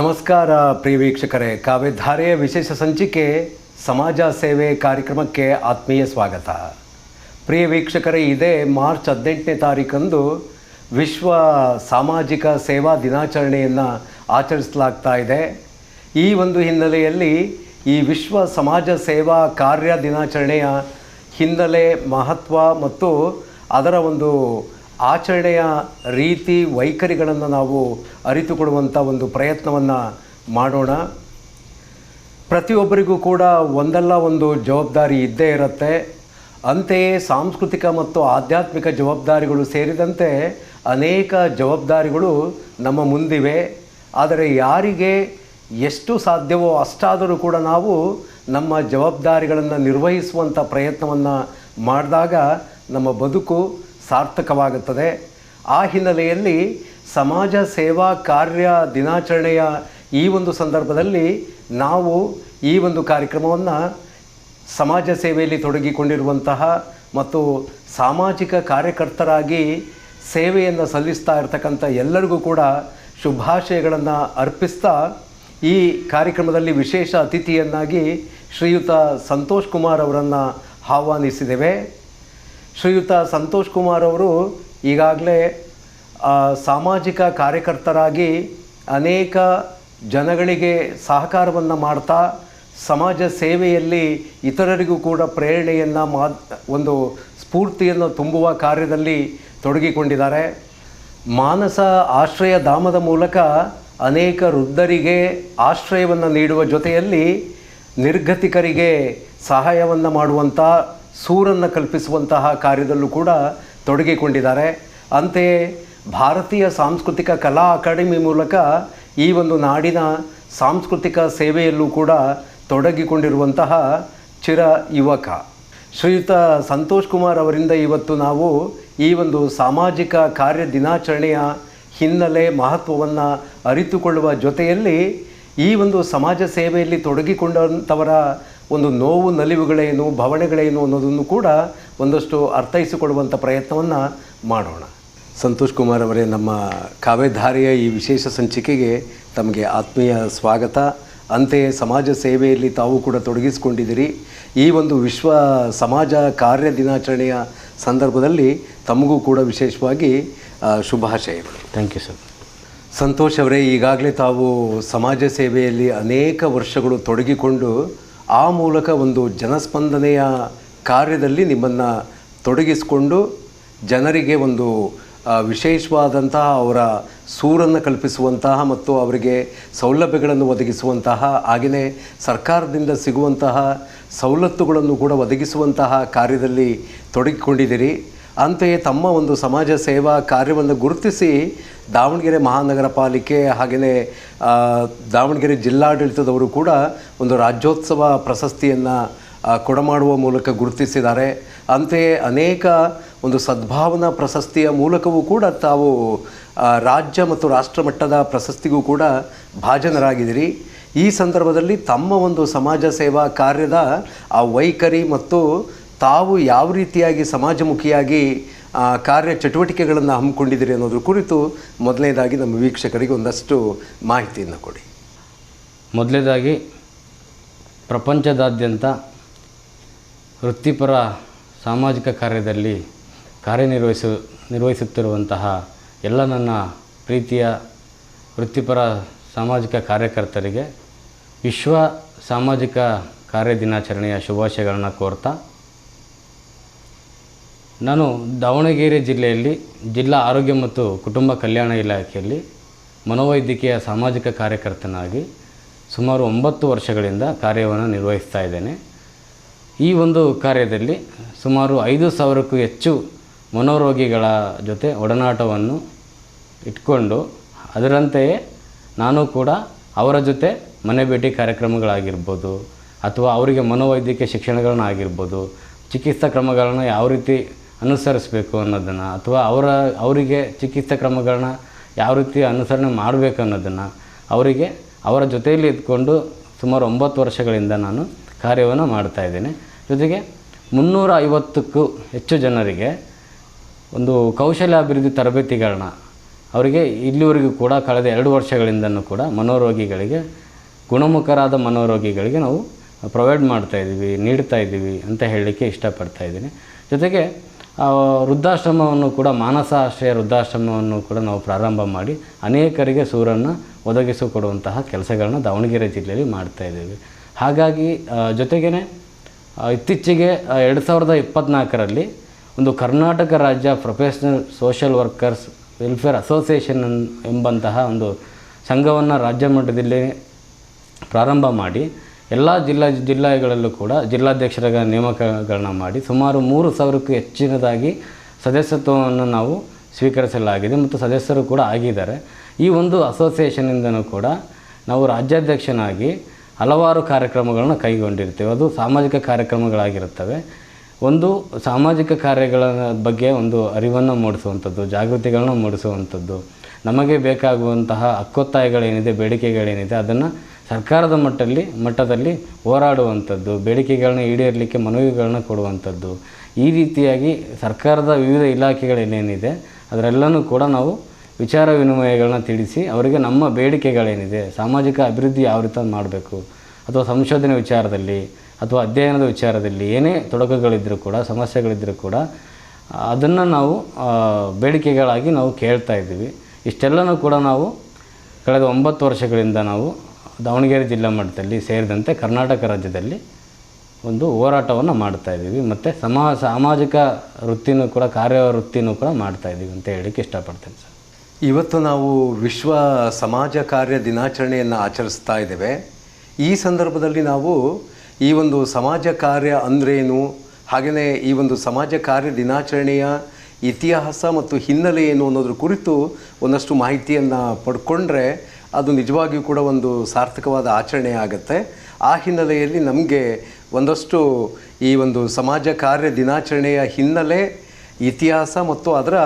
ನಮಸ್ಕಾರ ಪ್ರಿಯ ವೀಕ್ಷಕರೇ ಕಾವ್ಯಧಾರೆಯ ವಿಶೇಷ ಸಂಚಿಕೆ ಸಮಾಜ ಸೇವೆ ಕಾರ್ಯಕ್ರಮಕ್ಕೆ ಆತ್ಮೀಯ ಸ್ವಾಗತ. ಪ್ರಿಯ ವೀಕ್ಷಕರೇ ಇದೇ ಮಾರ್ಚ್ ಹದಿನೆಂಟನೇ ತಾರೀಕಂದು ವಿಶ್ವ ಸಾಮಾಜಿಕ ಸೇವಾ ದಿನಾಚರಣೆಯನ್ನು ಆಚರಿಸಲಾಗ್ತಾ ಇದೆ. ಈ ಒಂದು ಹಿನ್ನೆಲೆಯಲ್ಲಿ ಈ ವಿಶ್ವ ಸಮಾಜ ಸೇವಾ ಕಾರ್ಯ ದಿನಾಚರಣೆಯ ಹಿನ್ನೆಲೆ ಮಹತ್ವ ಮತ್ತು ಅದರ ಒಂದು ಆಚರಣೆಯ ರೀತಿ, ವೈಖರಿಗಳನ್ನು ನಾವು ಅರಿತುಕೊಡುವಂಥ ಒಂದು ಪ್ರಯತ್ನವನ್ನು ಮಾಡೋಣ. ಪ್ರತಿಯೊಬ್ಬರಿಗೂ ಕೂಡ ಒಂದಲ್ಲ ಒಂದು ಜವಾಬ್ದಾರಿ ಇದ್ದೇ ಇರುತ್ತೆ. ಅಂತೆಯೇ ಸಾಂಸ್ಕೃತಿಕ ಮತ್ತು ಆಧ್ಯಾತ್ಮಿಕ ಜವಾಬ್ದಾರಿಗಳು ಸೇರಿದಂತೆ ಅನೇಕ ಜವಾಬ್ದಾರಿಗಳು ನಮ್ಮ ಮುಂದಿವೆ. ಆದರೆ ಯಾರಿಗೆ ಎಷ್ಟು ಸಾಧ್ಯವೋ ಅಷ್ಟಾದರೂ ಕೂಡ ನಾವು ನಮ್ಮ ಜವಾಬ್ದಾರಿಗಳನ್ನು ನಿರ್ವಹಿಸುವಂಥ ಪ್ರಯತ್ನವನ್ನು ಮಾಡಿದಾಗ ನಮ್ಮ ಬದುಕು ಸಾರ್ಥಕವಾಗುತ್ತದೆ. ಆ ಹಿನ್ನೆಲೆಯಲ್ಲಿ ಸಮಾಜ ಸೇವಾ ಕಾರ್ಯ ದಿನಾಚರಣೆಯ ಈ ಒಂದು ಸಂದರ್ಭದಲ್ಲಿ ನಾವು ಈ ಒಂದು ಕಾರ್ಯಕ್ರಮವನ್ನು ಸಮಾಜ ಸೇವೆಯಲ್ಲಿ ತೊಡಗಿಕೊಂಡಿರುವಂತಹ ಮತ್ತು ಸಾಮಾಜಿಕ ಕಾರ್ಯಕರ್ತರಾಗಿ ಸೇವೆಯನ್ನು ಸಲ್ಲಿಸ್ತಾ ಇರತಕ್ಕಂಥ ಎಲ್ಲರಿಗೂ ಕೂಡ ಶುಭಾಶಯಗಳನ್ನು ಅರ್ಪಿಸ್ತಾ ಈ ಕಾರ್ಯಕ್ರಮದಲ್ಲಿ ವಿಶೇಷ ಅತಿಥಿಯನ್ನಾಗಿ ಶ್ರೀಯುತ ಸಂತೋಷ್ ಕುಮಾರ್ ಅವರನ್ನು ಆಹ್ವಾನಿಸಿದ್ದೇವೆ. ಶ್ರೀಯುತ ಸಂತೋಷ್ ಕುಮಾರ್ ಅವರು ಈಗಾಗಲೇ ಸಾಮಾಜಿಕ ಕಾರ್ಯಕರ್ತರಾಗಿ ಅನೇಕ ಜನಗಳಿಗೆ ಸಹಕಾರವನ್ನು ಮಾಡ್ತಾ, ಸಮಾಜ ಸೇವೆಯಲ್ಲಿ ಇತರರಿಗೂ ಕೂಡ ಪ್ರೇರಣೆಯನ್ನು ಮಾ ಒಂದು ಸ್ಫೂರ್ತಿಯನ್ನು ತುಂಬುವ ಕಾರ್ಯದಲ್ಲಿ ತೊಡಗಿಕೊಂಡಿದ್ದಾರೆ. ಮಾನಸ ಆಶ್ರಯ ಧಾಮದ ಮೂಲಕ ಅನೇಕ ವೃದ್ಧರಿಗೆ ಆಶ್ರಯವನ್ನು ನೀಡುವ ಜೊತೆಯಲ್ಲಿ ನಿರ್ಗತಿಕರಿಗೆ ಸಹಾಯವನ್ನು ಮಾಡುವಂಥ ಸೂರನ್ನು ಕಲ್ಪಿಸುವಂತಹ ಕಾರ್ಯದಲ್ಲೂ ಕೂಡ ತೊಡಗಿಕೊಂಡಿದ್ದಾರೆ. ಅಂತೆಯೇ ಭಾರತೀಯ ಸಾಂಸ್ಕೃತಿಕ ಕಲಾ ಅಕಾಡೆಮಿ ಮೂಲಕ ಈ ಒಂದು ನಾಡಿನ ಸಾಂಸ್ಕೃತಿಕ ಸೇವೆಯಲ್ಲೂ ಕೂಡ ತೊಡಗಿಕೊಂಡಿರುವಂತಹ ಚಿರ ಯುವಕ. ಶ್ರೀಯುತ ಸಂತೋಷ್ ಕುಮಾರ್ ಅವರಿಂದ ಇವತ್ತು ನಾವು ಈ ಒಂದು ಸಾಮಾಜಿಕ ಕಾರ್ಯ ದಿನಾಚರಣೆಯ ಹಿನ್ನೆಲೆ ಮಹತ್ವವನ್ನು ಅರಿತುಕೊಳ್ಳುವ ಜೊತೆಯಲ್ಲಿ ಈ ಒಂದು ಸಮಾಜ ಸೇವೆಯಲ್ಲಿ ತೊಡಗಿಕೊಂಡಂಥವರ ಒಂದು ನೋವು ನಲಿವುಗಳೇನು ಭಾವನೆಗಳೇನು ಅನ್ನೋದನ್ನು ಕೂಡ ಒಂದಷ್ಟು ಅರ್ಥೈಸಿಕೊಳ್ಳುವಂಥ ಪ್ರಯತ್ನವನ್ನು ಮಾಡೋಣ. ಸಂತೋಷ್ ಕುಮಾರ್ ಅವರೇ ನಮ್ಮ ಕಾವ್ಯಧಾರೆಯ ಈ ವಿಶೇಷ ಸಂಚಿಕೆಗೆ ತಮಗೆ ಆತ್ಮೀಯ ಸ್ವಾಗತ. ಅಂತೆಯೇ ಸಮಾಜ ಸೇವೆಯಲ್ಲಿ ತಾವು ಕೂಡ ತೊಡಗಿಸಿಕೊಂಡಿದ್ದೀರಿ. ಈ ಒಂದು ವಿಶ್ವ ಸಮಾಜ ಕಾರ್ಯ ದಿನಾಚರಣೆಯ ಸಂದರ್ಭದಲ್ಲಿ ತಮಗೂ ಕೂಡ ವಿಶೇಷವಾಗಿ ಶುಭಾಶಯಗಳು. ಥ್ಯಾಂಕ್ ಯು ಸರ್ ಸಂತೋಷ್ ಅವರೇ ಈಗಾಗಲೇ ತಾವು ಸಮಾಜ ಸೇವೆಯಲ್ಲಿ ಅನೇಕ ವರ್ಷಗಳು ತೊಡಗಿಕೊಂಡು ಆ ಮೂಲಕ ಒಂದು ಜನಸ್ಪಂದನೆಯ ಕಾರ್ಯದಲ್ಲಿ ನಿಮ್ಮನ್ನು ತೊಡಗಿಸಿಕೊಂಡು ಜನರಿಗೆ ಒಂದು ವಿಶೇಷವಾದಂತಹ ಅವರ ಸೂರನ್ನು ಕಲ್ಪಿಸುವಂತಹ ಮತ್ತು ಅವರಿಗೆ ಸೌಲಭ್ಯಗಳನ್ನು ಒದಗಿಸುವಂತಹ, ಹಾಗೆಯೇ ಸರ್ಕಾರದಿಂದ ಸಿಗುವಂತಹ ಸವಲತ್ತುಗಳನ್ನು ಕೂಡ ಒದಗಿಸುವಂತಹ ಕಾರ್ಯದಲ್ಲಿ ತೊಡಗಿಕೊಂಡಿದ್ದೀರಿ. ಅಂತೆಯೇ ತಮ್ಮ ಒಂದು ಸಮಾಜ ಸೇವಾ ಕಾರ್ಯವನ್ನು ಗುರುತಿಸಿ ದಾವಣಗೆರೆ ಮಹಾನಗರ ಪಾಲಿಕೆ ಹಾಗೆಯೇ ದಾವಣಗೆರೆ ಜಿಲ್ಲಾಡಳಿತದವರು ಕೂಡ ಒಂದು ರಾಜ್ಯೋತ್ಸವ ಪ್ರಶಸ್ತಿಯನ್ನು ಕೊಡಮಾಡುವ ಮೂಲಕ ಗುರುತಿಸಿದ್ದಾರೆ. ಅಂತೆಯೇ ಅನೇಕ ಒಂದು ಸದ್ಭಾವನಾ ಪ್ರಶಸ್ತಿಯ ಮೂಲಕವೂ ಕೂಡ ತಾವು ರಾಜ್ಯ ಮತ್ತು ರಾಷ್ಟ್ರ ಮಟ್ಟದ ಪ್ರಶಸ್ತಿಗೂ ಕೂಡ ಭಾಜನರಾಗಿದ್ದೀರಿ. ಈ ಸಂದರ್ಭದಲ್ಲಿ ತಮ್ಮ ಒಂದು ಸಮಾಜ ಸೇವಾ ಕಾರ್ಯದ ಆ ವೈಖರಿ ಮತ್ತು ತಾವು ಯಾವ ರೀತಿಯಾಗಿ ಸಮಾಜಮುಖಿಯಾಗಿ ಕಾರ್ಯ ಚಟುವಟಿಕೆಗಳನ್ನು ಹಮ್ಮಿಕೊಂಡಿದ್ದೀರಿ ಅನ್ನೋದ್ರ ಕುರಿತು ಮೊದಲನೇದಾಗಿ ನಮ್ಮ ವೀಕ್ಷಕರಿಗೆ ಒಂದಷ್ಟು ಮಾಹಿತಿಯನ್ನು ಕೊಡಿ. ಮೊದಲನೇದಾಗಿ, ಪ್ರಪಂಚದಾದ್ಯಂತ ವೃತ್ತಿಪರ ಸಾಮಾಜಿಕ ಕಾರ್ಯದಲ್ಲಿ ಕಾರ್ಯನಿರ್ವಹಿಸು, ನಿರ್ವಹಿಸುತ್ತಿರುವಂತಹ ಎಲ್ಲ ನನ್ನ ಪ್ರೀತಿಯ ವೃತ್ತಿಪರ ಸಾಮಾಜಿಕ ಕಾರ್ಯಕರ್ತರಿಗೆ ವಿಶ್ವ ಸಾಮಾಜಿಕ ಕಾರ್ಯ ದಿನಾಚರಣೆಯ ಶುಭಾಶಯಗಳನ್ನು ಕೋರ್ತಾ ನಾನು ದಾವಣಗೆರೆ ಜಿಲ್ಲೆಯಲ್ಲಿ ಜಿಲ್ಲಾ ಆರೋಗ್ಯ ಮತ್ತು ಕುಟುಂಬ ಕಲ್ಯಾಣ ಇಲಾಖೆಯಲ್ಲಿ ಮನೋವೈದ್ಯಕೀಯ ಸಾಮಾಜಿಕ ಕಾರ್ಯಕರ್ತನಾಗಿ ಸುಮಾರು ಒಂಬತ್ತು ವರ್ಷಗಳಿಂದ ಕಾರ್ಯವನ್ನು ನಿರ್ವಹಿಸ್ತಾ ಇದ್ದೇನೆ. ಈ ಒಂದು ಕಾರ್ಯದಲ್ಲಿ ಸುಮಾರು ಐದು ಸಾವಿರಕ್ಕೂ ಹೆಚ್ಚು ಮನೋರೋಗಿಗಳ ಜೊತೆ ಒಡನಾಟವನ್ನು ಇಟ್ಕೊಂಡು, ಅದರಂತೆಯೇ ನಾನು ಕೂಡ ಅವರ ಜೊತೆ ಮನೆ ಭೇಟಿ ಕಾರ್ಯಕ್ರಮಗಳಾಗಿರ್ಬೋದು, ಅಥವಾ ಅವರಿಗೆ ಮನೋವೈದ್ಯಕೀಯ ಶಿಕ್ಷಣಗಳನ್ನ ಆಗಿರ್ಬೋದು ಚಿಕಿತ್ಸಾ ಕ್ರಮಗಳನ್ನು ಯಾವ ರೀತಿ ಅನುಸರಿಸಬೇಕು ಅನ್ನೋದನ್ನು ಅಥವಾ ಅವರ, ಅವರಿಗೆ ಚಿಕಿತ್ಸಾ ಕ್ರಮಗಳನ್ನ ಯಾವ ರೀತಿ ಅನುಸರಣೆ ಮಾಡಬೇಕು ಅನ್ನೋದನ್ನು ಅವರಿಗೆ ಅವರ ಜೊತೆಯಲ್ಲಿ ಇದ್ಕೊಂಡು ಸುಮಾರು ಒಂಬತ್ತು ವರ್ಷಗಳಿಂದ ನಾನು ಕಾರ್ಯವನ್ನು ಮಾಡ್ತಾಯಿದ್ದೀನಿ ಜೊತೆಗೆ ಮುನ್ನೂರ ಐವತ್ತಕ್ಕೂ ಹೆಚ್ಚು ಜನರಿಗೆ ಒಂದು ಕೌಶಲ್ಯ ಅಭಿವೃದ್ಧಿ ತರಬೇತಿಗಳನ್ನ ಅವರಿಗೆ ಇಲ್ಲಿವರೆಗೂ ಕೂಡ ಕಳೆದ ಎರಡು ವರ್ಷಗಳಿಂದನೂ ಕೂಡ ಮನೋರೋಗಿಗಳಿಗೆ, ಗುಣಮುಖರಾದ ಮನೋರೋಗಿಗಳಿಗೆ ನಾವು ಪ್ರೊವೈಡ್ ಮಾಡ್ತಾ ಇದ್ದೀವಿ, ನೀಡ್ತಾ ಇದ್ದೀವಿ ಅಂತ ಹೇಳಲಿಕ್ಕೆ ಇಷ್ಟಪಡ್ತಾ ಇದ್ದೀನಿ. ಜೊತೆಗೆ ವೃದ್ಧಾಶ್ರಮವನ್ನು ಕೂಡ ಮಾನಸ ಆಶ್ರಯ ವೃದ್ಧಾಶ್ರಮವನ್ನು ಕೂಡ ನಾವು ಪ್ರಾರಂಭ ಮಾಡಿ ಅನೇಕರಿಗೆ ಸೂರನ್ನು ಒದಗಿಸಿಕೊಡುವಂತಹ ಕೆಲಸಗಳನ್ನ ದಾವಣಗೆರೆ ಜಿಲ್ಲೆಯಲ್ಲಿ ಮಾಡ್ತಾ ಇದ್ದೀವಿ. ಹಾಗಾಗಿ ಜೊತೆಗೆ ಇತ್ತೀಚೆಗೆ ಎರಡು ಸಾವಿರದ ಇಪ್ಪತ್ತ್ನಾಲ್ಕರಲ್ಲಿ ಒಂದು ಕರ್ನಾಟಕ ರಾಜ್ಯ professional social workers welfare association ಎಂಬಂತಹ ಒಂದು ಸಂಘವನ್ನು ರಾಜ್ಯ ಮಟ್ಟದಲ್ಲಿ ಪ್ರಾರಂಭ ಮಾಡಿ ಎಲ್ಲ ಜಿಲ್ಲಾ ಜಿಲ್ಲೆಗಳಲ್ಲೂ ಕೂಡ ಜಿಲ್ಲಾಧ್ಯಕ್ಷರ ನೇಮಕಗಳನ್ನ ಮಾಡಿ ಸುಮಾರು ಮೂರು ಸಾವಿರಕ್ಕೂ ಹೆಚ್ಚಿನದಾಗಿ ಸದಸ್ಯತ್ವವನ್ನು ನಾವು ಸ್ವೀಕರಿಸಲಾಗಿದೆ ಮತ್ತು ಸದಸ್ಯರು ಕೂಡ ಆಗಿದ್ದಾರೆ. ಈ ಒಂದು ಅಸೋಸಿಯೇಷನಿಂದನೂ ಕೂಡ ನಾವು ರಾಜ್ಯಾಧ್ಯಕ್ಷನಾಗಿ ಹಲವಾರು ಕಾರ್ಯಕ್ರಮಗಳನ್ನು ಕೈಗೊಂಡಿರ್ತೇವೆ. ಅದು ಸಾಮಾಜಿಕ ಕಾರ್ಯಕ್ರಮಗಳಾಗಿರುತ್ತವೆ. ಒಂದು ಸಾಮಾಜಿಕ ಕಾರ್ಯಗಳ ಬಗ್ಗೆ ಒಂದು ಅರಿವನ್ನು ಮೂಡಿಸುವಂಥದ್ದು, ಜಾಗೃತಿಗಳನ್ನ ಮೂಡಿಸುವಂಥದ್ದು, ನಮಗೆ ಬೇಕಾಗುವಂತಹ ಹಕ್ಕೊತ್ತಾಯಗಳೇನಿದೆ ಬೇಡಿಕೆಗಳೇನಿದೆ, ಅದನ್ನು ಸರ್ಕಾರದ ಮಟ್ಟದಲ್ಲಿ ಮಟ್ಟದಲ್ಲಿ ಹೋರಾಡುವಂಥದ್ದು ಬೇಡಿಕೆಗಳನ್ನ ಈಡೇರಲಿಕ್ಕೆ ಮನವಿಗಳನ್ನ ಕೊಡುವಂಥದ್ದು. ಈ ರೀತಿಯಾಗಿ ಸರ್ಕಾರದ ವಿವಿಧ ಇಲಾಖೆಗಳೇನೇನಿದೆ ಅದರೆಲ್ಲನೂ ಕೂಡ ನಾವು ವಿಚಾರ ವಿನಿಮಯಗಳನ್ನ ತಿಳಿಸಿ ಅವರಿಗೆ ನಮ್ಮ ಬೇಡಿಕೆಗಳೇನಿದೆ, ಸಾಮಾಜಿಕ ಅಭಿವೃದ್ಧಿ ಯಾವ ರೀತಿ ಮಾಡಬೇಕು, ಅಥವಾ ಸಂಶೋಧನೆ ವಿಚಾರದಲ್ಲಿ, ಅಥವಾ ಅಧ್ಯಯನದ ವಿಚಾರದಲ್ಲಿ ಏನೇ ತೊಡಕುಗಳಿದ್ದರೂ ಕೂಡ ಸಮಸ್ಯೆಗಳಿದ್ದರೂ ಕೂಡ, ಅದನ್ನು ನಾವು ಬೇಡಿಕೆಗಳಾಗಿ ನಾವು ಕೇಳ್ತಾ ಇದ್ದೀವಿ. ಇಷ್ಟೆಲ್ಲನೂ ಕೂಡ ನಾವು, ಕಳೆದ ಒಂಬತ್ತು ವರ್ಷಗಳಿಂದ ನಾವು ದಾವಣಗೆರೆ ಜಿಲ್ಲಾ ಮಟ್ಟದಲ್ಲಿ ಸೇರಿದಂತೆ ಕರ್ನಾಟಕ ರಾಜ್ಯದಲ್ಲಿ ಒಂದು ಹೋರಾಟವನ್ನು ಮಾಡ್ತಾ ಇದ್ದೀವಿ. ಮತ್ತು ಸಮಾ ಸಾಮಾಜಿಕ ವೃತ್ತಿನೂ ಕೂಡ, ಕಾರ್ಯ ವೃತ್ತಿನೂ ಕೂಡ ಮಾಡ್ತಾ ಇದ್ದೀವಿ ಅಂತ ಹೇಳಲಿಕ್ಕೆ ಇಷ್ಟಪಡ್ತೇನೆ ಸರ್. ಇವತ್ತು ನಾವು ವಿಶ್ವ ಸಮಾಜ ಕಾರ್ಯ ದಿನಾಚರಣೆಯನ್ನು ಆಚರಿಸ್ತಾ ಇದ್ದೇವೆ. ಈ ಸಂದರ್ಭದಲ್ಲಿ ನಾವು ಈ ಒಂದು ಸಮಾಜ ಕಾರ್ಯ ಅಂದ್ರೇನು ಹಾಗೆಯೇ ಈ ಒಂದು ಸಮಾಜ ಕಾರ್ಯ ದಿನಾಚರಣೆಯ ಇತಿಹಾಸ ಮತ್ತು ಹಿನ್ನೆಲೆ ಏನು ಅನ್ನೋದ್ರ ಕುರಿತು ಒಂದಷ್ಟು ಮಾಹಿತಿಯನ್ನು ಪಡ್ಕೊಂಡ್ರೆ ಅದು ನಿಜವಾಗಿಯೂ ಕೂಡ ಒಂದು ಸಾರ್ಥಕವಾದ ಆಚರಣೆ ಆಗುತ್ತೆ. ಆ ಹಿನ್ನೆಲೆಯಲ್ಲಿ ನಮಗೆ ಒಂದಷ್ಟು ಈ ಒಂದು ಸಮಾಜ ಕಾರ್ಯ ದಿನಾಚರಣೆಯ ಹಿನ್ನೆಲೆ, ಇತಿಹಾಸ ಮತ್ತು ಅದರ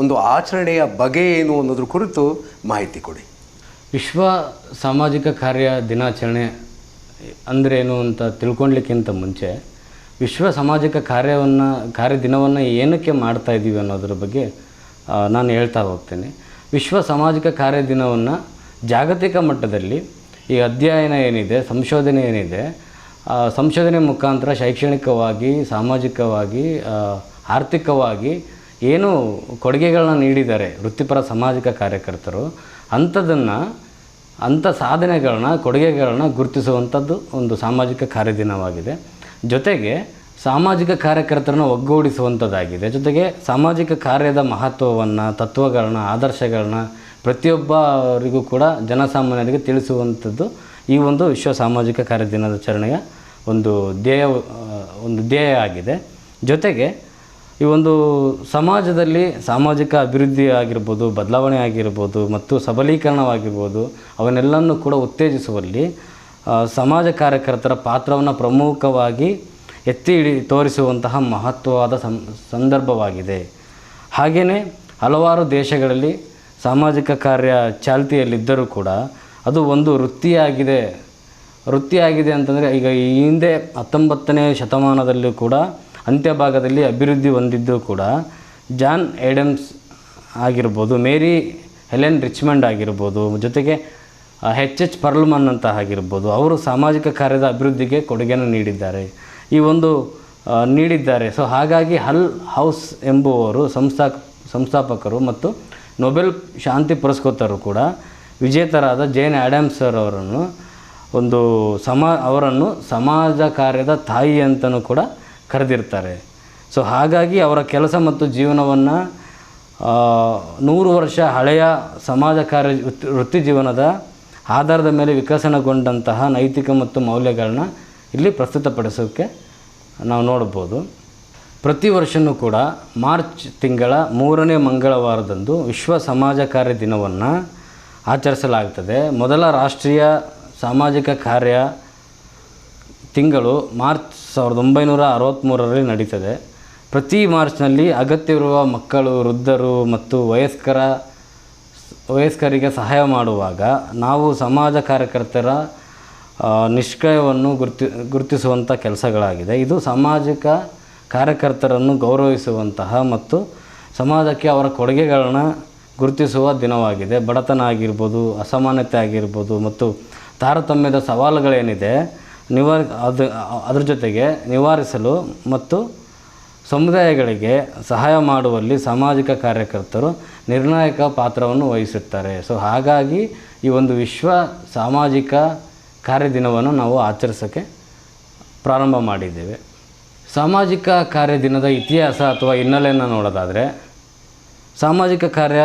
ಒಂದು ಆಚರಣೆಯ ಬಗೆ ಏನು ಅನ್ನೋದ್ರ ಕುರಿತು ಮಾಹಿತಿ ಕೊಡಿ. ವಿಶ್ವ ಸಾಮಾಜಿಕ ಕಾರ್ಯ ದಿನಾಚರಣೆ ಅಂದ್ರೇನು ಅಂತ ತಿಳ್ಕೊಳ್ಲಿಕ್ಕಿಂತ ಮುಂಚೆ, ವಿಶ್ವ ಸಾಮಾಜಿಕ ಕಾರ್ಯವನ್ನು, ಕಾರ್ಯ ದಿನವನ್ನು ಏನಕ್ಕೆ ಮಾಡ್ತಾ ಇದ್ದೀವಿ ಅನ್ನೋದ್ರ ಬಗ್ಗೆ ನಾನು ಹೇಳ್ತಾ ಹೋಗ್ತೇನೆ. ವಿಶ್ವ ಸಾಮಾಜಿಕ ಕಾರ್ಯ ದಿನವನ್ನು ಜಾಗತಿಕ ಮಟ್ಟದಲ್ಲಿ ಈ ಅಧ್ಯಯನ ಏನಿದೆ, ಸಂಶೋಧನೆ ಏನಿದೆ ಸಂಶೋಧನೆ ಮುಖಾಂತರ ಶೈಕ್ಷಣಿಕವಾಗಿ, ಸಾಮಾಜಿಕವಾಗಿ ಆರ್ಥಿಕವಾಗಿ ಏನು ಕೊಡುಗೆಗಳನ್ನ ನೀಡಿದ್ದಾರೆ ವೃತ್ತಿಪರ ಸಾಮಾಜಿಕ ಕಾರ್ಯಕರ್ತರು ಅಂಥದನ್ನು ಅಂಥ ಸಾಧನೆಗಳನ್ನ, ಕೊಡುಗೆಗಳನ್ನ ಗುರುತಿಸುವಂಥದ್ದು ಒಂದು ಸಾಮಾಜಿಕ ಕಾರ್ಯದಿನವಾಗಿದೆ. ಜೊತೆಗೆ ಸಾಮಾಜಿಕ ಕಾರ್ಯಕರ್ತರನ್ನ ಒಗ್ಗೂಡಿಸುವಂಥದ್ದಾಗಿದೆ ಜೊತೆಗೆ ಸಾಮಾಜಿಕ ಕಾರ್ಯದ ಮಹತ್ವವನ್ನು, ತತ್ವಗಳನ್ನ, ಆದರ್ಶಗಳನ್ನ ಪ್ರತಿಯೊಬ್ಬರಿಗೂ ಕೂಡ ಜನಸಾಮಾನ್ಯರಿಗೆ ತಿಳಿಸುವಂಥದ್ದು ಈ ಒಂದು ವಿಶ್ವ ಸಾಮಾಜಿಕ ಕಾರ್ಯ ದಿನಾಚರಣೆಯ ಒಂದು ಧ್ಯೇಯ ಒಂದು ಧ್ಯೇಯ ಆಗಿದೆ. ಜೊತೆಗೆ ಈ ಒಂದು ಸಮಾಜದಲ್ಲಿ ಸಾಮಾಜಿಕ ಅಭಿವೃದ್ಧಿ ಆಗಿರ್ಬೋದು, ಬದಲಾವಣೆ ಆಗಿರ್ಬೋದು ಮತ್ತು ಸಬಲೀಕರಣವಾಗಿರ್ಬೋದು ಅವನ್ನೆಲ್ಲನೂ ಕೂಡ ಉತ್ತೇಜಿಸುವಲ್ಲಿ ಸಮಾಜ ಕಾರ್ಯಕರ್ತರ ಪಾತ್ರವನ್ನು ಪ್ರಮುಖವಾಗಿ ಎತ್ತಿ ಹಿಡಿ, ತೋರಿಸುವಂತಹ ಮಹತ್ವವಾದ ಸಂದರ್ಭವಾಗಿದೆ. ಹಾಗೆಯೇ ಹಲವಾರು ದೇಶಗಳಲ್ಲಿ ಸಾಮಾಜಿಕ ಕಾರ್ಯ ಚಾಲ್ತಿಯಲ್ಲಿದ್ದರೂ ಕೂಡ ಅದು ಒಂದು ವೃತ್ತಿಯಾಗಿದೆ. ವೃತ್ತಿಯಾಗಿದೆ ಅಂತಂದರೆ ಈಗ ಈ ಹಿಂದೆ ಹತ್ತೊಂಬತ್ತನೇ ಶತಮಾನದಲ್ಲೂ ಕೂಡ ಅಂತ್ಯಭಾಗದಲ್ಲಿ ಅಭಿವೃದ್ಧಿ ಹೊಂದಿದ್ದು ಕೂಡ ಜಾನ್ ಏಡಮ್ಸ್ ಆಗಿರ್ಬೋದು, ಮೇರಿ ಹೆಲೆನ್ ರಿಚ್ಮಂಡ್ ಆಗಿರ್ಬೋದು, ಜೊತೆಗೆ ಹೆಚ್ ಎಚ್ ಪರ್ಲ್ಮನ್ ಅಂತ ಆಗಿರ್ಬೋದು, ಅವರು ಸಾಮಾಜಿಕ ಕಾರ್ಯದ ಅಭಿವೃದ್ಧಿಗೆ ಕೊಡುಗೆಯನ್ನು ನೀಡಿದ್ದಾರೆ. ಈ ಒಂದು ನೀಡಿದ್ದಾರೆ. ಸೊ ಹಾಗಾಗಿ ಹಲ್ ಹೌಸ್ ಎಂಬುವವರು ಸಂಸ್ಥಾ, ಸಂಸ್ಥಾಪಕರು ಮತ್ತು ನೊಬೆಲ್ ಶಾಂತಿ ಪುರಸ್ಕೃತರು ಕೂಡ ವಿಜೇತರಾದ ಜೇನ್ ಆ್ಯಡಮ್ಸ್ ಸರ್ ಅವರನ್ನು, ಒಂದು ಸಮಾ, ಅವರನ್ನು ಸಮಾಜ ಕಾರ್ಯದ ತಾಯಿ ಅಂತಲೂ ಕೂಡ ಕರೆದಿರ್ತಾರೆ. ಸೊ ಹಾಗಾಗಿ ಅವರ ಕೆಲಸ ಮತ್ತು ಜೀವನವನ್ನು ನೂರು ವರ್ಷ ಹಳೆಯ ಸಮಾಜ ಕಾರ್ಯ ವೃತ್ತಿ ಜೀವನದ ಆಧಾರದ ಮೇಲೆ ವಿಕಸನಗೊಂಡಂತಹ ನೈತಿಕ ಮತ್ತು ಮೌಲ್ಯಗಳನ್ನ ಇಲ್ಲಿ ಪ್ರಸ್ತುತಪಡಿಸೋಕ್ಕೆ ನಾವು ನೋಡ್ಬೋದು. ಪ್ರತಿ ವರ್ಷವೂ ಕೂಡ ಮಾರ್ಚ್ ತಿಂಗಳ ಮೂರನೇ ಮಂಗಳವಾರದಂದು ವಿಶ್ವ ಸಮಾಜ ಕಾರ್ಯ ದಿನವನ್ನು ಆಚರಿಸಲಾಗ್ತದೆ. ಮೊದಲ ರಾಷ್ಟ್ರೀಯ ಸಾಮಾಜಿಕ ಕಾರ್ಯ ತಿಂಗಳು ಮಾರ್ಚ್ ಸಾವಿರದ ಒಂಬೈನೂರ ಅರವತ್ತ್ಮೂರರಲ್ಲಿ ನಡೀತದೆ. ಪ್ರತಿ ಮಾರ್ಚ್ನಲ್ಲಿ ಅಗತ್ಯವಿರುವ ಮಕ್ಕಳು, ವೃದ್ಧರು ಮತ್ತು ವಯಸ್ಕರ ವಯಸ್ಕರಿಗೆ ಸಹಾಯ ಮಾಡುವಾಗ ನಾವು ಸಮಾಜ ಕಾರ್ಯಕರ್ತರ ನಿಷ್ಕ್ರಯವನ್ನು ಗುರುತಿ ಗುರುತಿಸುವಂಥ ಕೆಲಸಗಳಾಗಿದೆ. ಇದು ಸಾಮಾಜಿಕ ಕಾರ್ಯಕರ್ತರನ್ನು ಗೌರವಿಸುವಂತಹ ಮತ್ತು ಸಮಾಜಕ್ಕೆ ಅವರ ಕೊಡುಗೆಗಳನ್ನು ಗುರುತಿಸುವ ದಿನವಾಗಿದೆ. ಬಡತನ ಆಗಿರ್ಬೋದು ಅಸಮಾನತೆ ಆಗಿರ್ಬೋದು ಮತ್ತು ತಾರತಮ್ಯದ ಸವಾಲುಗಳೇನಿದೆ ನಿವಾರ ಅದು, ಅದ್ರ ಜೊತೆಗೆ ನಿವಾರಿಸಲು ಮತ್ತು ಸಮುದಾಯಗಳಿಗೆ ಸಹಾಯ ಮಾಡುವಲ್ಲಿ ಸಾಮಾಜಿಕ ಕಾರ್ಯಕರ್ತರು ನಿರ್ಣಾಯಕ ಪಾತ್ರವನ್ನು ವಹಿಸುತ್ತಾರೆ. ಸೊ, ಹಾಗಾಗಿ ಈ ಒಂದು ವಿಶ್ವ ಸಾಮಾಜಿಕ ಕಾರ್ಯದಿನವನ್ನು ನಾವು ಆಚರಿಸೋಕ್ಕೆ ಪ್ರಾರಂಭ ಮಾಡಿದ್ದೇವೆ. ಸಾಮಾಜಿಕ ಕಾರ್ಯ ದಿನದ ಇತಿಹಾಸ ಅಥವಾ ಹಿನ್ನೆಲೆಯನ್ನು ನೋಡೋದಾದರೆ, ಸಾಮಾಜಿಕ ಕಾರ್ಯ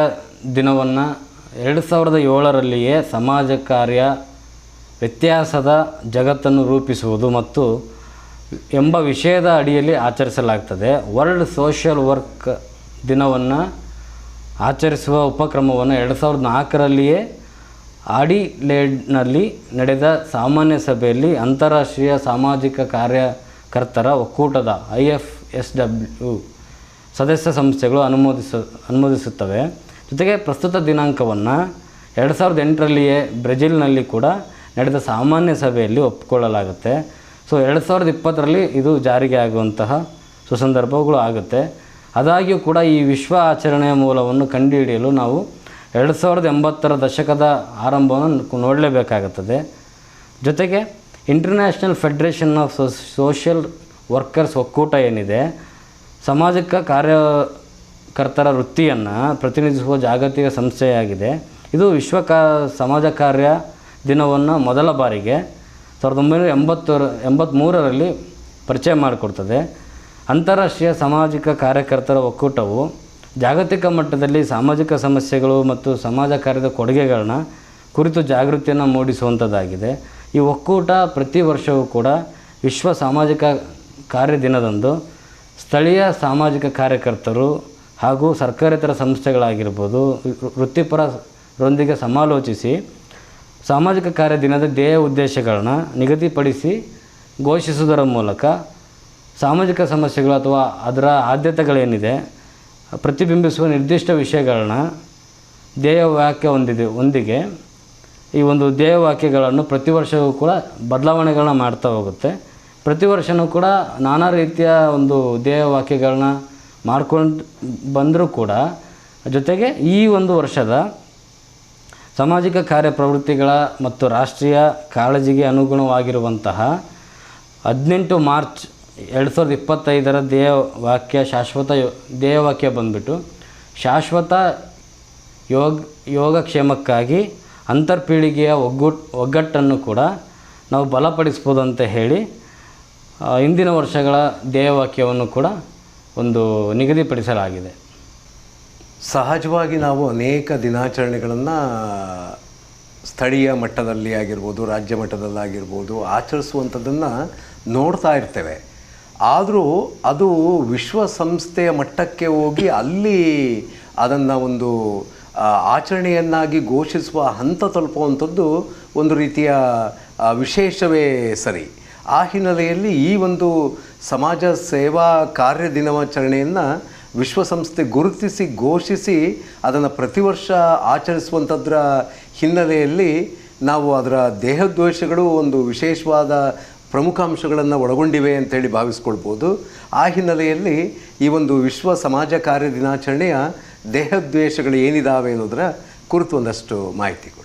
ದಿನವನ್ನು ಎರಡು ಸಾವಿರದ ಏಳರಲ್ಲಿಯೇ ಸಮಾಜ ಕಾರ್ಯ ವ್ಯತ್ಯಾಸದ ಜಗತ್ತನ್ನು ರೂಪಿಸುವುದು ಮತ್ತು ಎಂಬ ವಿಷಯದ ಅಡಿಯಲ್ಲಿ ಆಚರಿಸಲಾಗ್ತದೆ. ವರ್ಲ್ಡ್ ಸೋಷಿಯಲ್ ವರ್ಕ್ ದಿನವನ್ನು ಆಚರಿಸುವ ಉಪಕ್ರಮವನ್ನು ಎರಡು ಸಾವಿರದ ನಾಲ್ಕರಲ್ಲಿಯೇ ಆಡಿಲೇಡ್ನಲ್ಲಿ ನಡೆದ ಸಾಮಾನ್ಯ ಸಭೆಯಲ್ಲಿ ಅಂತಾರಾಷ್ಟ್ರೀಯ ಸಾಮಾಜಿಕ ಕಾರ್ಯಕರ್ತರ ಒಕ್ಕೂಟದ ಐ ಎಫ್ ಎಸ್ ಡಬ್ಲ್ಯೂ ಸದಸ್ಯ ಸಂಸ್ಥೆಗಳು ಅನುಮೋದಿಸ, ಅನುಮೋದಿಸುತ್ತವೆ. ಜೊತೆಗೆ ಪ್ರಸ್ತುತ ದಿನಾಂಕವನ್ನು ಎರಡು ಸಾವಿರದ ಎಂಟರಲ್ಲಿಯೇ ಬ್ರೆಜಿಲ್ನಲ್ಲಿ ಕೂಡ ನಡೆದ ಸಾಮಾನ್ಯ ಸಭೆಯಲ್ಲಿ ಒಪ್ಪಿಕೊಳ್ಳಲಾಗುತ್ತೆ. ಸೊ, ಎರಡು ಸಾವಿರದ ಇಪ್ಪತ್ತರಲ್ಲಿ ಇದು ಜಾರಿಗೆ ಆಗುವಂತಹ ಸುಸಂದರ್ಭಗಳು ಆಗುತ್ತೆ. ಆದಾಗ್ಯೂ ಕೂಡ ಈ ವಿಶ್ವ ಆಚರಣೆಯ ಮೂಲವನ್ನು ಕಂಡುಹಿಡಿಯಲು ನಾವು ಎರಡು ಸಾವಿರದ ಎಂಬತ್ತರ ದಶಕದ ಆರಂಭವನ್ನು ನೋಡಲೇಬೇಕಾಗುತ್ತದೆ. ಜೊತೆಗೆ international federation of social workers ಒಕ್ಕೂಟ ಏನಿದೆ ಸಾಮಾಜಿಕ ಕಾರ್ಯಕರ್ತರ ವೃತ್ತಿಯನ್ನು ಪ್ರತಿನಿಧಿಸುವ ಜಾಗತಿಕ ಸಂಸ್ಥೆಯಾಗಿದೆ. ಇದು ವಿಶ್ವ ಕಾ, ಸಮಾಜ ಕಾರ್ಯ ದಿನವನ್ನು ಮೊದಲ ಬಾರಿಗೆ ಸಾವಿರದ ಒಂಬೈನೂರ ಎಂಬತ್ತರ ಎಂಬತ್ತ್ಮೂರರಲ್ಲಿ ಪರಿಚಯ ಮಾಡಿಕೊಡ್ತದೆ. ಅಂತಾರಾಷ್ಟ್ರೀಯ ಸಾಮಾಜಿಕ ಕಾರ್ಯಕರ್ತರ ಒಕ್ಕೂಟವು ಜಾಗತಿಕ ಮಟ್ಟದಲ್ಲಿ ಸಾಮಾಜಿಕ ಸಮಸ್ಯೆಗಳು ಮತ್ತು ಸಮಾಜ ಕಾರ್ಯದ ಕೊಡುಗೆಗಳನ್ನ ಕುರಿತು ಜಾಗೃತಿಯನ್ನು ಮೂಡಿಸುವಂಥದ್ದಾಗಿದೆ ಈ ಒಕ್ಕೂಟ ಪ್ರತಿ ವರ್ಷವೂ ಕೂಡ ವಿಶ್ವ ಸಾಮಾಜಿಕ ಕಾರ್ಯ ದಿನದಂದು ಸ್ಥಳೀಯ ಸಾಮಾಜಿಕ ಕಾರ್ಯಕರ್ತರು ಹಾಗೂ ಸರ್ಕಾರೇತರ ಸಂಸ್ಥೆಗಳಾಗಿರ್ಬೋದು ವೃತ್ತಿಪರರೊಂದಿಗೆ ಸಮಾಲೋಚಿಸಿ ಸಾಮಾಜಿಕ ಕಾರ್ಯ ದಿನದ ಧ್ಯೇಯ ಉದ್ದೇಶಗಳನ್ನ ನಿಗದಿಪಡಿಸಿ ಘೋಷಿಸುವುದರ ಮೂಲಕ ಸಾಮಾಜಿಕ ಸಮಸ್ಯೆಗಳು ಅಥವಾ ಅದರ ಆದ್ಯತೆಗಳೇನಿದೆ ಪ್ರತಿಬಿಂಬಿಸುವ ನಿರ್ದಿಷ್ಟ ವಿಷಯಗಳನ್ನ ಧ್ಯೇಯ ವಾಕ್ಯ ಹೊಂದಿದೆ, ಒಂದಿಗೆ ಈ ಒಂದು ಧ್ಯೇಯವಾಕ್ಯಗಳನ್ನು ಪ್ರತಿ ವರ್ಷವೂ ಕೂಡ ಬದಲಾವಣೆಗಳನ್ನ ಮಾಡ್ತಾ ಹೋಗುತ್ತೆ. ಪ್ರತಿ ವರ್ಷವೂ ಕೂಡ ನಾನಾ ರೀತಿಯ ಒಂದು ಧ್ಯೇಯವಾಕ್ಯಗಳನ್ನ ಮಾಡ್ಕೊಂಡು ಬಂದರೂ ಕೂಡ ಜೊತೆಗೆ ಈ ಒಂದು ವರ್ಷದ ಸಾಮಾಜಿಕ ಕಾರ್ಯ ಪ್ರವೃತ್ತಿಗಳ ಮತ್ತು ರಾಷ್ಟ್ರೀಯ ಕಾಳಜಿಗೆ ಅನುಗುಣವಾಗಿರುವಂತಹ ಹದಿನೆಂಟು ಮಾರ್ಚ್ ಎರಡು ಸಾವಿರದ ಇಪ್ಪತ್ತೈದರ ಧ್ಯೇಯ ವಾಕ್ಯ ಶಾಶ್ವತ ಯೋ ಧ್ಯೇಯವಾಕ್ಯ ಬಂದ್ಬಿಟ್ಟು ಶಾಶ್ವತ ಯೋಗ ಯೋಗಕ್ಷೇಮಕ್ಕಾಗಿ ಅಂತರ್ಪೀಳಿಗೆಯ ಒಗ್ಗೂಟ್ ಒಗ್ಗಟ್ಟನ್ನು ಕೂಡ ನಾವು ಬಲಪಡಿಸ್ಬೋದು ಅಂತ ಹೇಳಿ ಇಂದಿನ ವರ್ಷಗಳ ಧ್ಯೇಯವಾಕ್ಯವನ್ನು ಕೂಡ ಒಂದು ನಿಗದಿಪಡಿಸಲಾಗಿದೆ. ಸಹಜವಾಗಿ ನಾವು ಅನೇಕ ದಿನಾಚರಣೆಗಳನ್ನು ಸ್ಥಳೀಯ ಮಟ್ಟದಲ್ಲಿ ಆಗಿರ್ಬೋದು, ರಾಜ್ಯ ಮಟ್ಟದಲ್ಲಾಗಿರ್ಬೋದು ಆಚರಿಸುವಂಥದ್ದನ್ನು ನೋಡ್ತಾ ಇರ್ತೇವೆ. ಆದರೂ ಅದು ವಿಶ್ವಸಂಸ್ಥೆಯ ಮಟ್ಟಕ್ಕೆ ಹೋಗಿ ಅಲ್ಲಿ ಅದನ್ನು ಒಂದು ಆಚರಣೆಯನ್ನಾಗಿ ಘೋಷಿಸುವ ಹಂತ ತಲುಪುವಂಥದ್ದು ಒಂದು ರೀತಿಯ ವಿಶೇಷವೇ ಸರಿ. ಆ ಹಿನ್ನೆಲೆಯಲ್ಲಿ ಈ ಒಂದು ಸಮಾಜ ಸೇವಾ ಕಾರ್ಯ ದಿನಾಚರಣೆಯನ್ನು ವಿಶ್ವಸಂಸ್ಥೆ ಗುರುತಿಸಿ, ಘೋಷಿಸಿ, ಅದನ್ನು ಪ್ರತಿ ವರ್ಷ ಆಚರಿಸುವಂಥದ್ರ ಹಿನ್ನೆಲೆಯಲ್ಲಿ ನಾವು ಅದರ ದೇಹದ್ವೇಷಗಳು ಒಂದು ವಿಶೇಷವಾದ ಪ್ರಮುಖ ಅಂಶಗಳನ್ನು ಒಳಗೊಂಡಿವೆ ಅಂತೇಳಿ ಭಾವಿಸ್ಕೊಳ್ಬೋದು. ಆ ಹಿನ್ನೆಲೆಯಲ್ಲಿ ಈ ಒಂದು ವಿಶ್ವ ಸಮಾಜ ಕಾರ್ಯ ದಿನಾಚರಣೆಯ ದೇಹದ್ವೇಷಗಳು ಏನಿದಾವೆ ಅನ್ನೋದರ ಕುರಿತು ಒಂದಷ್ಟು ಮಾಹಿತಿ